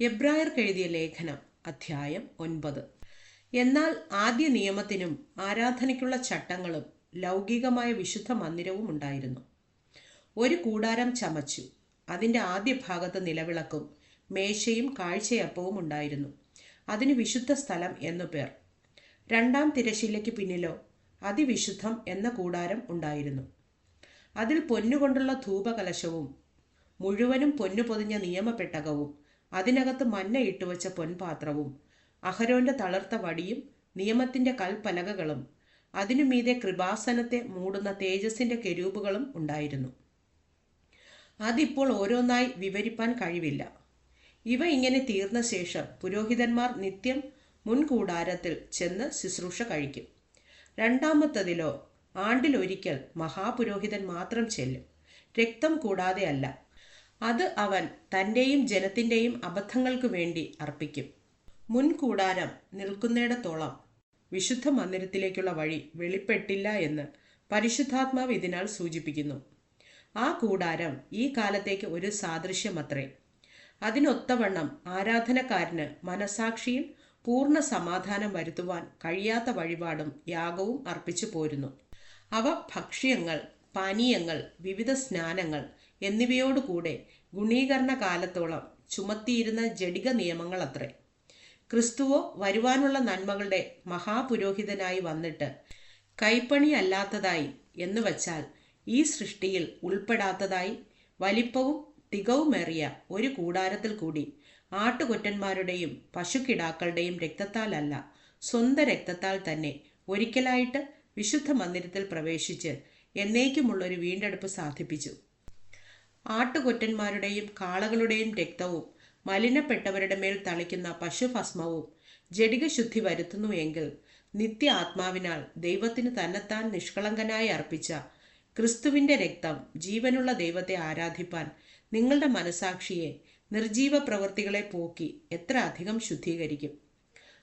എബ്രായർക്ക് എഴുതിയ ലേഖനം അധ്യായം ഒൻപത്. എന്നാൽ ആദ്യ നിയമത്തിനും ആരാധനയ്ക്കുള്ള ചട്ടങ്ങളും ലൗകികമായ വിശുദ്ധ മന്ദിരവും ഉണ്ടായിരുന്നു. ഒരു കൂടാരം ചമച്ചു. അതിന്റെ ആദ്യ ഭാഗത്ത് നിലവിളക്കും മേശയും കാഴ്ചയപ്പവും ഉണ്ടായിരുന്നു. അതിന് വിശുദ്ധ സ്ഥലം എന്നു പേർ. രണ്ടാം തിരശീലയ്ക്ക് പിന്നിലോ അതിവിശുദ്ധം എന്ന കൂടാരം ഉണ്ടായിരുന്നു. അതിൽ പൊന്നുകൊണ്ടുള്ള ധൂപകലശവും മുഴുവനും പൊന്നു പൊതിഞ്ഞ നിയമപ്പെട്ടകവും അതിനകത്ത് മഞ്ഞ ഇട്ടുവച്ച പൊൻപാത്രവും അഹരോന്റെ തളർത്ത വടിയും നിയമത്തിന്റെ കൽപ്പലകകളും അതിനു മീതെ കൃപാസനത്തെ മൂടുന്ന തേജസ്സിന്റെ കെരൂപുകളും ഉണ്ടായിരുന്നു. അതിപ്പോൾ ഓരോന്നായി വിവരിപ്പാൻ കഴിവില്ല. ഇവ ഇങ്ങനെ തീർന്ന ശേഷം പുരോഹിതന്മാർ നിത്യം മുൻകൂടാരത്തിൽ ചെന്ന് ശുശ്രൂഷ കഴിക്കും. രണ്ടാമത്തതിലോ ആണ്ടിലൊരിക്കൽ മഹാപുരോഹിതൻ മാത്രം ചെല്ലും. രക്തം കൂടാതെ അല്ല അത് അവൻ തന്റെയും ജനത്തിന്റെയും അബദ്ധങ്ങൾക്കു വേണ്ടി അർപ്പിക്കും. മുൻകൂടാരം നിൽക്കുന്നിടത്തോളം വിശുദ്ധ മന്ദിരത്തിലേക്കുള്ള വഴി വെളിപ്പെട്ടില്ല എന്ന് പരിശുദ്ധാത്മാവ് ഇതിനാൽ സൂചിപ്പിക്കുന്നു. ആ കൂടാരം ഈ കാലത്തേക്ക് ഒരു സാദൃശ്യമത്രേ. അതിനൊത്തവണ്ണം ആരാധനക്കാരന് മനസാക്ഷിയിൽ പൂർണ സമാധാനം വരുത്തുവാൻ കഴിയാത്ത വഴിപാടും യാഗവും അർപ്പിച്ചു പോരുന്നു. അവ ഭക്ഷ്യങ്ങൾ പാനീയങ്ങൾ വിവിധ സ്നാനങ്ങൾ എന്നിവയോടുകൂടെ ഗുണീകരണ കാലത്തോളം ചുമത്തിയിരുന്ന ജഡിക നിയമങ്ങൾ അത്രേ ക്രിസ്തുവോ വരുവാനുള്ള നന്മകളുടെ മഹാപുരോഹിതനായി വന്നിട്ട് കൈപ്പണിയല്ലാത്തതായി എന്ന് വച്ചാൽ ഈ സൃഷ്ടിയിൽ ഉൾപ്പെടാത്തതായി വലിപ്പവും തികവുമേറിയ ഒരു കൂടാരത്തിൽ കൂടി ആട്ടുകൊറ്റന്മാരുടെയും പശുക്കിടാക്കളുടെയും രക്തത്താലല്ല സ്വന്തം രക്തത്താൽ തന്നെ ഒരിക്കലായിട്ട് വിശുദ്ധ മന്ദിരത്തിൽ പ്രവേശിച്ച് എന്നേക്കുമുള്ളൊരു വീണ്ടെടുപ്പ് സാധിപ്പിച്ചു. ആട്ടുകൊറ്റന്മാരുടെയും കാളകളുടെയും രക്തവും മലിനപ്പെട്ടവരുടെ മേൽ തളിക്കുന്ന പശുഭസ്മവും ജഡികശുദ്ധി വരുത്തുന്നുവെങ്കിൽ നിത്യ ആത്മാവിനാൽ ദൈവത്തിന് തന്നെത്താൻ നിഷ്കളങ്കനായി അർപ്പിച്ച ക്രിസ്തുവിന്റെ രക്തം ജീവനുള്ള ദൈവത്തെ ആരാധിപ്പാൻ നിങ്ങളുടെ മനസാക്ഷിയെ നിർജീവ പ്രവൃത്തികളെ പോക്കി എത്ര അധികം ശുദ്ധീകരിക്കും.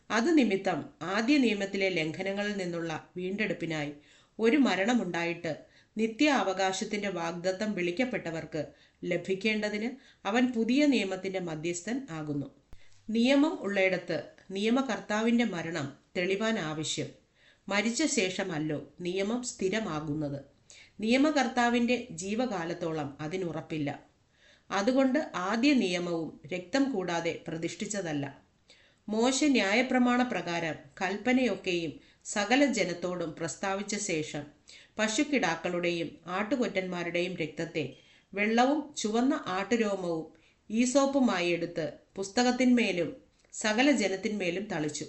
അത് നിമിത്തം ആദ്യ നിയമത്തിലെ ലംഘനങ്ങളിൽ നിന്നുള്ള വീണ്ടെടുപ്പിനായി ഒരു മരണമുണ്ടായിട്ട് നിത്യ അവകാശത്തിന്റെ വാഗ്ദത്തം വിളിക്കപ്പെട്ടവർക്ക് ലഭിക്കേണ്ടതിന് അവൻ പുതിയ നിയമത്തിന്റെ മധ്യസ്ഥൻ ആകുന്നു. നിയമം ഉള്ളയിടത്ത് നിയമകർത്താവിന്റെ മരണം തെളിവാൻ ആവശ്യം. മരിച്ച ശേഷമല്ലോ നിയമം സ്ഥിരമാകുന്നത്. നിയമകർത്താവിന്റെ ജീവകാലത്തോളം അതിനുറപ്പില്ല. അതുകൊണ്ട് ആദ്യ നിയമവും രക്തം കൂടാതെ പ്രതിഷ്ഠിച്ചതല്ല. മോശ ന്യായപ്രമാണ പ്രകാരം കൽപ്പനയൊക്കെയും സകല ജനത്തോടും പ്രസ്താവിച്ച ശേഷം പശുക്കിടാക്കളുടെയും ആട്ടുകൊറ്റന്മാരുടെയും രക്തത്തെ വെള്ളവും ചുവന്ന ആട്ടുരോമവും ഈസോപ്പുമായി എടുത്ത് പുസ്തകത്തിന്മേലും സകല ജനത്തിന്മേലും തളിച്ചു.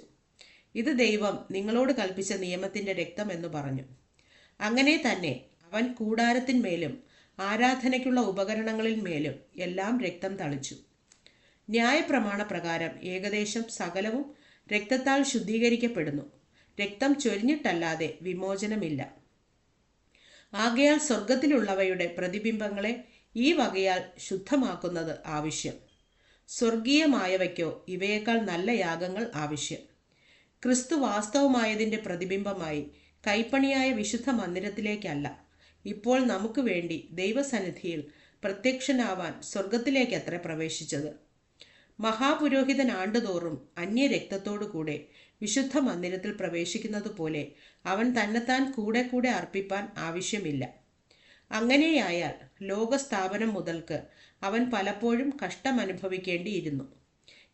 ഇത് ദൈവം നിങ്ങളോട് കൽപ്പിച്ച നിയമത്തിന്റെ രക്തം എന്ന് പറഞ്ഞു. അങ്ങനെ തന്നെ അവൻ കൂടാരത്തിന്മേലും ആരാധനയ്ക്കുള്ള ഉപകരണങ്ങളിന്മേലും എല്ലാം രക്തം തളിച്ചു. ന്യായപ്രമാണ പ്രകാരം ഏകദേശം സകലവും രക്തത്താൽ ശുദ്ധീകരിക്കപ്പെടുന്നു. രക്തം ചൊരിഞ്ഞിട്ടല്ലാതെ വിമോചനമില്ല. ആകയാൽ സ്വർഗത്തിലുള്ളവയുടെ പ്രതിബിംബങ്ങളെ ഈ വകയാൽ ശുദ്ധമാക്കുന്നത് ആവശ്യം. സ്വർഗീയമായവയ്ക്കോ ഇവയേക്കാൾ നല്ല യാഗങ്ങൾ ആവശ്യം. ക്രിസ്തു വാസ്തവമായതിന്റെ പ്രതിബിംബമായി കൈപ്പണിയായ വിശുദ്ധ മന്ദിരത്തിലേക്കല്ല. ഇപ്പോൾ നമുക്ക് വേണ്ടി ദൈവസന്നിധിയിൽ പ്രത്യക്ഷനാവാൻ സ്വർഗത്തിലേക്കത്ര പ്രവേശിച്ചത്. മഹാപുരോഹിതൻ ആണ്ടുതോറും അന്യരക്തത്തോടുകൂടെ വിശുദ്ധ മന്ദിരത്തിൽ പ്രവേശിക്കുന്നത് പോലെ അവൻ തന്നെത്താൻ കൂടെ കൂടെ അർപ്പിപ്പാൻ ആവശ്യമില്ല. അങ്ങനെയായാൽ ലോകസ്ഥാപനം മുതൽക്ക് അവൻ പലപ്പോഴും കഷ്ടമനുഭവിക്കേണ്ടിയിരുന്നു.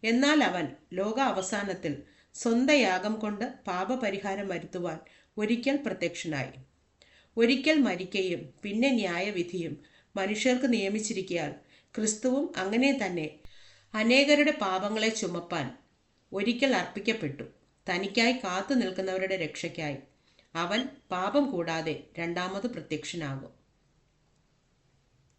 എന്നാൽ അവൻ ലോക അവസാനത്തിൽ സ്വന്തയാഗം കൊണ്ട് പാപപരിഹാരം വരുത്തുവാൻ ഒരിക്കൽ പ്രത്യക്ഷനായി. ഒരിക്കൽ മരിക്കയും പിന്നെ ന്യായവിധിയും മനുഷ്യർക്ക് നിയമിച്ചിരിക്കയാൽ ക്രിസ്തുവും അങ്ങനെ തന്നെ അനേകരുടെ പാപങ്ങളെ ചുമപ്പാൻ ഒരിക്കൽ അർപ്പിക്കപ്പെട്ടു. തനിക്കായി കാത്തു നിൽക്കുന്നവരുടെ രക്ഷയ്ക്കായി. അവൻ പാപം കൂടാതെ രണ്ടാമത് പ്രത്യക്ഷനാകും.